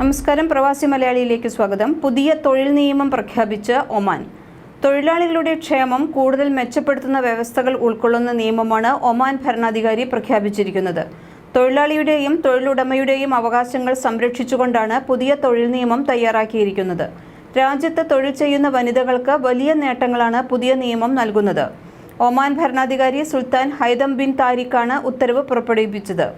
നമസ്കാരം. പ്രവാസി മലയാളിയിലേക്ക് സ്വാഗതം. പുതിയ തൊഴിൽ നിയമം പ്രഖ്യാപിച്ച ഒമാൻ. തൊഴിലാളികളുടെ ക്ഷേമം കൂടുതൽ മെച്ചപ്പെടുത്തുന്ന വ്യവസ്ഥകൾ ഉൾക്കൊള്ളുന്ന നിയമമാണ് ഒമാൻ ഭരണാധികാരി പ്രഖ്യാപിച്ചിരിക്കുന്നത്. തൊഴിലാളിയുടെയും തൊഴിലുടമയുടെയും അവകാശങ്ങൾ സംരക്ഷിച്ചുകൊണ്ടാണ് പുതിയ തൊഴിൽ നിയമം തയ്യാറാക്കിയിരിക്കുന്നത്. രാജ്യത്ത് തൊഴിൽ ചെയ്യുന്ന വനിതകൾക്ക് വലിയ നേട്ടങ്ങളാണ് പുതിയ നിയമം നൽകുന്നത്. ഒമാൻ ഭരണാധികാരി സുൽത്താൻ ഹൈദം ബിൻ താരിഖാണ് ഉത്തരവ് പുറപ്പെടുവിപ്പിച്ചത്.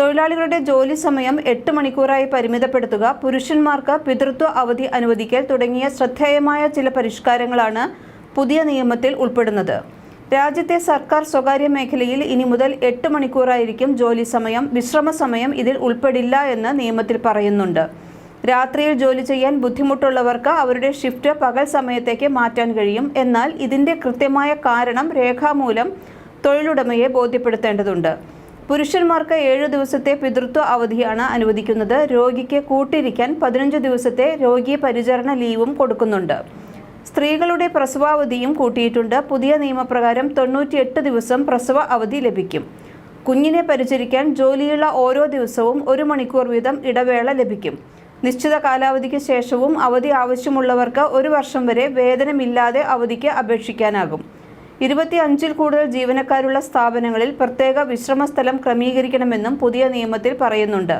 തൊഴിലാളികളുടെ ജോലി സമയം എട്ട് മണിക്കൂറായി പരിമിതപ്പെടുത്തുക പുരുഷന്മാർക്ക് പിതൃത്വ അവധി അനുവദിക്കൽ തുടങ്ങിയ ശ്രദ്ധേയമായ ചില പരിഷ്കാരങ്ങളാണ് പുതിയ നിയമത്തിൽ ഉൾപ്പെടുന്നത്. രാജ്യത്തെ സർക്കാർ സ്വകാര്യ മേഖലയിൽ ഇനി മുതൽ എട്ട് മണിക്കൂറായിരിക്കും ജോലി സമയം. വിശ്രമ സമയം ഇതിൽ ഉൾപ്പെടില്ല എന്ന് നിയമത്തിൽ പറയുന്നുണ്ട്. രാത്രിയിൽ ജോലി ചെയ്യാൻ ബുദ്ധിമുട്ടുള്ളവർക്ക് അവരുടെ ഷിഫ്റ്റ് പകൽ സമയത്തേക്ക് മാറ്റാൻ കഴിയും. എന്നാൽ ഇതിന്റെ കൃത്യമായ കാരണം രേഖാമൂലം തൊഴിലുടമയെ ബോധ്യപ്പെടുത്തേണ്ടതുണ്ട്. പുരുഷന്മാർക്ക് ഏഴ് ദിവസത്തെ പിതൃത്വ അവധിയാണ് അനുവദിക്കുന്നത്. രോഗിക്ക് കൂട്ടിരിക്കാൻ പതിനഞ്ച് ദിവസത്തെ രോഗി പരിചരണ ലീവും കൊടുക്കുന്നുണ്ട്. സ്ത്രീകളുടെ പ്രസവാവധിയും കൂട്ടിയിട്ടുണ്ട്. പുതിയ നിയമപ്രകാരം തൊണ്ണൂറ്റിയെട്ട് ദിവസം പ്രസവ അവധി ലഭിക്കും. കുഞ്ഞിനെ പരിചരിക്കാൻ ജോലിയുള്ള ഓരോ ദിവസവും ഒരു മണിക്കൂർ വീതം ഇടവേള ലഭിക്കും. നിശ്ചിത കാലാവധിക്ക് ശേഷവും അവധി ആവശ്യമുള്ളവർക്ക് ഒരു വർഷം വരെ വേതനമില്ലാതെ അവധിക്ക് അപേക്ഷിക്കാനാകും. ഇരുപത്തി അഞ്ചിൽ കൂടുതൽ ജീവനക്കാരുള്ള സ്ഥാപനങ്ങളിൽ പ്രത്യേക വിശ്രമ സ്ഥലം ക്രമീകരിക്കണമെന്നും പുതിയ നിയമത്തിൽ പറയുന്നുണ്ട്.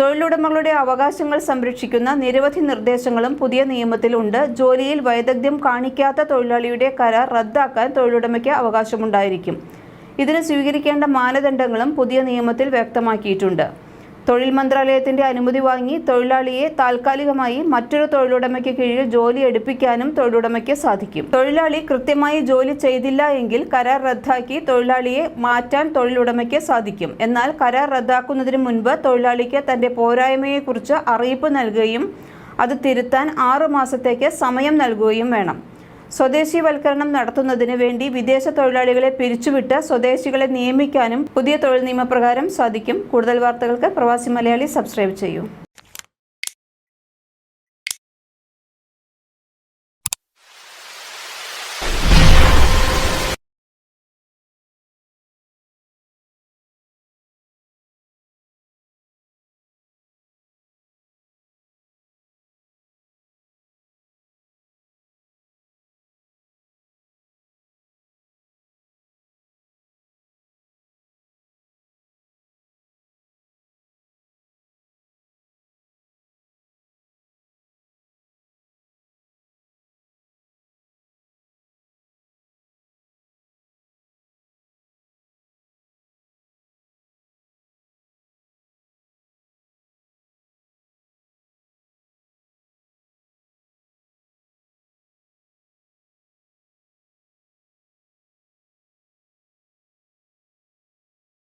തൊഴിലുടമകളുടെ അവകാശങ്ങൾ സംരക്ഷിക്കുന്ന നിരവധി നിർദ്ദേശങ്ങളും പുതിയ നിയമത്തിലുണ്ട് ജോലിയിൽ വൈദഗ്ധ്യം കാണിക്കാത്ത തൊഴിലാളിയുടെ കരാർ റദ്ദാക്കാൻ തൊഴിലുടമയ്ക്ക് അവകാശമുണ്ടായിരിക്കും. ഇതിന് സ്വീകരിക്കേണ്ട മാനദണ്ഡങ്ങളും പുതിയ നിയമത്തിൽ വ്യക്തമാക്കിയിട്ടുണ്ട്. തൊഴിൽ മന്ത്രാലയത്തിന്റെ അനുമതി വാങ്ങി തൊഴിലാളിയെ താൽക്കാലികമായി മറ്റൊരു തൊഴിലുടമയ്ക്ക് കീഴിൽ ജോലി എടുപ്പിക്കാനും തൊഴിലുടമയ്ക്ക് സാധിക്കും. തൊഴിലാളി കൃത്യമായി ജോലി ചെയ്തില്ല എങ്കിൽ കരാർ റദ്ദാക്കി തൊഴിലാളിയെ മാറ്റാൻ തൊഴിലുടമയ്ക്ക് സാധിക്കും. എന്നാൽ കരാർ റദ്ദാക്കുന്നതിന് മുൻപ് തൊഴിലാളിക്ക് തന്റെ പോരായ്മയെക്കുറിച്ച് അറിയിപ്പ് നൽകുകയും അത് തിരുത്താൻ ആറു മാസത്തേക്ക് സമയം നൽകുകയും വേണം. സ്വദേശിവൽക്കരണം നടത്തുന്നതിന് വേണ്ടി വിദേശ തൊഴിലാളികളെ പിരിച്ചുവിട്ട് സ്വദേശികളെ നിയമിക്കാനും പുതിയ തൊഴിൽ നിയമപ്രകാരം സാധിക്കും. കൂടുതൽ വാർത്തകൾക്ക് പ്രവാസി മലയാളി സബ്സ്ക്രൈബ് ചെയ്യൂ.